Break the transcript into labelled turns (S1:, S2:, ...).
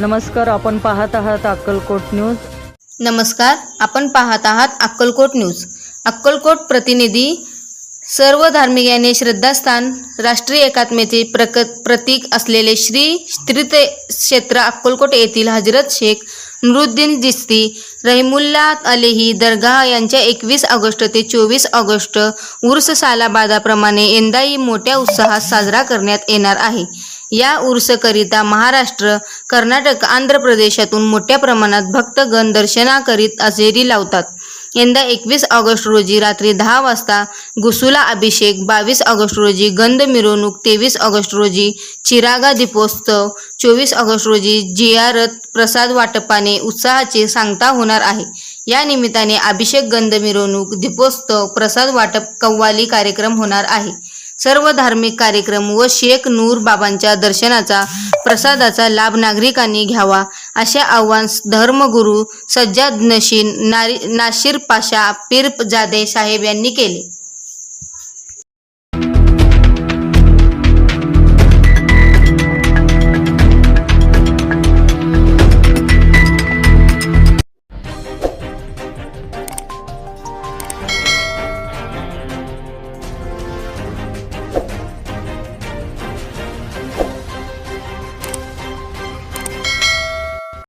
S1: नमस्कार आपण पाहत आहात अक्कलकोट न्यूज.
S2: नमस्कार आपण पाहत आहात अक्कलकोट न्यूज. अक्कलकोट प्रतिनिधी सर्व धार्मिक याने श्रद्धास्थान राष्ट्रीय एकात्मेचे प्रक प्रतीक असलेले श्री तीर्थ क्षेत्र अक्कलकोट येथील हजरत शेख नृद्दीन जिस्ती रहिमुल्ला अलेही दर्गाह यांच्या एकवीस ऑगस्ट ते चोवीस ऑगस्ट उर्स सालाबादाप्रमाणे यंदाही मोठ्या उत्साहात साजरा करण्यात येणार आहे. या उर्सकरिता महाराष्ट्र कर्नाटक आंध्र प्रदेशातून मोठ्या प्रमाणात भक्तगण दर्शनाकरीत अजेरी लावतात. यंदा एकवीस ऑगस्ट रोजी रात्री दहा वाजता गुसुला अभिषेक बावीस ऑगस्ट रोजी गंध मिरवणूक तेवीस ऑगस्ट रोजी चिरागा दीपोत्सव चोवीस ऑगस्ट रोजी जियारत प्रसाद वाटपाने उत्साहाचे सांगता होणार आहे. या निमित्ताने अभिषेक गंध मिरवणूक दीपोत्सव प्रसाद वाटप कव्वाली कार्यक्रम होणार आहे. सर्व धार्मिक कार्यक्रम व शेख नूर बाबांच्या दर्शनाचा प्रसादाचा लाभ नागरिकांनी घ्यावा असे आवाहन धर्मगुरू सज्जाद नशीन नारी नाशिर पाशा पीर जादे साहेब यांनी केले.